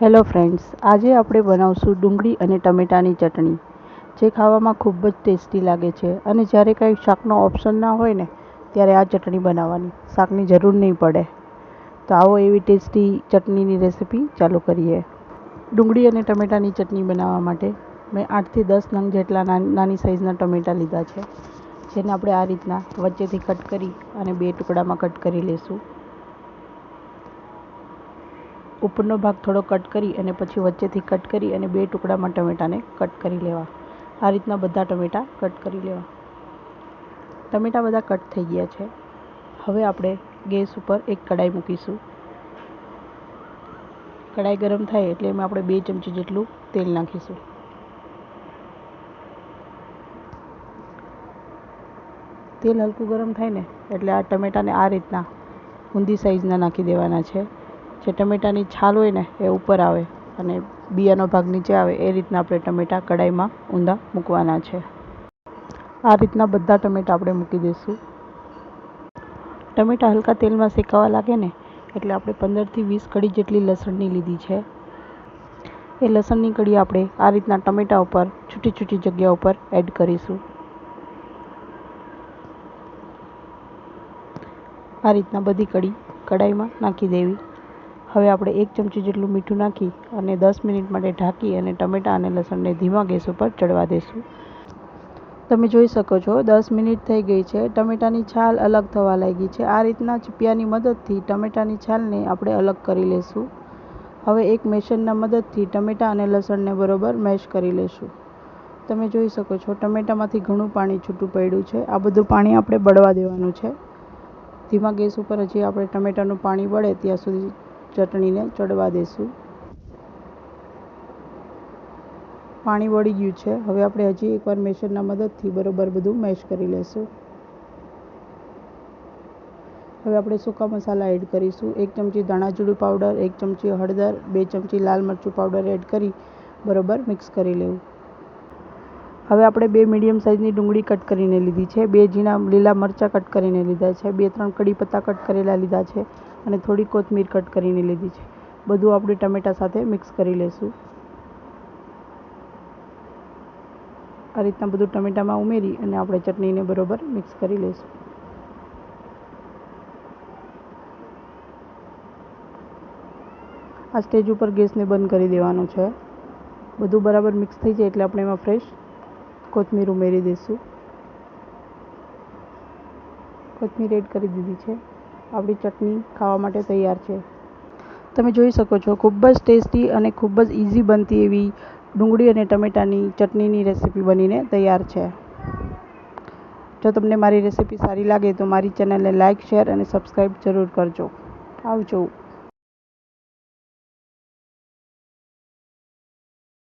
Hello friends, આજે આપણે બનાવશું ડુંગળી અને ટમેટાની ચટણી. જે ખાવામાં ખૂબ જ ટેસ્ટી લાગે છે અને જ્યારે કંઈ શાકનો ઓપ્શન ના હોય ને, ત્યારે આ ચટણી બનાવવાની. શાકની જરૂર નહીં પડે. તો આવો એવી ટેસ્ટી ચટણીની રેસીપી ચાલુ કરીએ. ડુંગળી અને ટમેટાની ચટણી બનાવવા માટે મેં આઠથી દસ નંગ જેટલા નાની સાઇઝના ટમેટાં લીધા છે. જેને આપણે આ રીતના વચ્ચેથી કટ કરી અને બે ટુકડામાં કટ કરી લઈશું ઉપરનો ભાગ થોડો કટ કરી અને પછી વચ્ચેથી કટ કરી અને બે ટુકડામાં ટમેટાને કટ કરી લેવા. આ રીતના બધા ટમેટાં કટ કરી લેવા. ટમેટા બધા કટ થઈ ગયા છે. હવે આપણે ગેસ ઉપર એક કડાઈ મૂકીશું. કડાઈ ગરમ થાય એટલે એમાં આપણે બે ચમચી જેટલું તેલ નાખીશું. તેલ હલકું ગરમ થાય ને એટલે આ ટમેટાને આ રીતના ઊંધી સાઈઝના નાખી દેવાના છે. જે ટમેટાની છાલ હોય ને, એ ઉપર આવે અને બિયાનો ભાગ નીચે આવે, એ રીતના આપણે ટમેટાં કડાઈમાં ઊંધા મૂકવાના છે. આ રીતના બધા ટમેટા આપણે મૂકી દઈશું. ટમેટા હલકા તેલમાં શેકાવા લાગે ને, એટલે આપણે પંદરથી વીસ કડી જેટલી લસણની લીધી છે. એ લસણની કડી આપણે આ રીતના ટમેટાં ઉપર, છૂટી છૂટી જગ્યા ઉપર એડ કરીશું. આ રીતના બધી કડી કડાઈમાં નાખી દેવી. હવે આપણે એક ચમચી જેટલું મીઠું નાખી અને દસ મિનિટ માટે ઢાંકી અને ટમેટાં અને લસણને ધીમા ગેસ ઉપર ચડવા દઈશું તમે જોઈ શકો છો, દસ મિનિટ થઈ ગઈ છે. ટમેટાની છાલ અલગ થવા લાગી છે. આ રીતના ચીપિયાની મદદથી ટમેટાની છાલને આપણે અલગ કરી લઈશું હવે એક મેશનના મદદથી ટમેટાં અને લસણને બરોબર મેશ કરી લઈશું તમે જોઈ શકો છો, ટમેટામાંથી ઘણું પાણી છૂટું પડ્યું છે. આ બધું પાણી આપણે બળવા દેવાનું છે. ધીમા ગેસ ઉપર હજી આપણે ટમેટાનું પાણી બળે ત્યાં સુધી ચટણીને ચડવા દઈશું પાણી વળી ગયું છે. હવે આપણે હજી એકવાર મેશરના મદદથી બરોબર બધું મેશ કરી લઈશું હવે આપણે સૂકા મસાલા એડ કરીશું. એક ચમચી ધાણાજીરું પાવડર, એક ચમચી હળદર, બે ચમચી લાલ મરચું પાવડર એડ કરી બરોબર મિક્સ કરી લેવું. હવે આપણે બે મીડિયમ સાઇઝની ડુંગળી કટ કરીને લીધી છે. બે ઝીણા લીલા મરચાં કટ કરીને લીધા છે. બે ત્રણ કડી પત્તા કટ કરેલા લીધા છે અને થોડી કોથમીર કટ કરીને લીધી છે. બધું આપણે ટમેટા સાથે મિક્સ કરી લઈશું આ રીતના બધું ટમેટામાં ઉમેરી અને આપણે ચટણીને બરોબર મિક્સ કરી લઈશું આ સ્ટેજ ઉપર ગેસને બંધ કરી દેવાનો છે. બધું બરાબર મિક્સ થઈ જાય એટલે આપણે એમાં ફ્રેશ કોથમીર ઉમેરી દઈશું કોથમીર એડ કરી દીધી છે. આપણી ચટણી ખાવા માટે તૈયાર છે. તમે જોઈ શકો છો, ખૂબ જ ટેસ્ટી અને ખૂબ જ ઇઝી બનતી એવી ડુંગળી અને ટમેટાની ચટણીની રેસીપી બનીને તૈયાર છે. જો તમને મારી રેસીપી સારી લાગે તો મારી ચેનલને લાઇક શેર અને સબસ્ક્રાઈબ જરૂર કરજો. આવજો.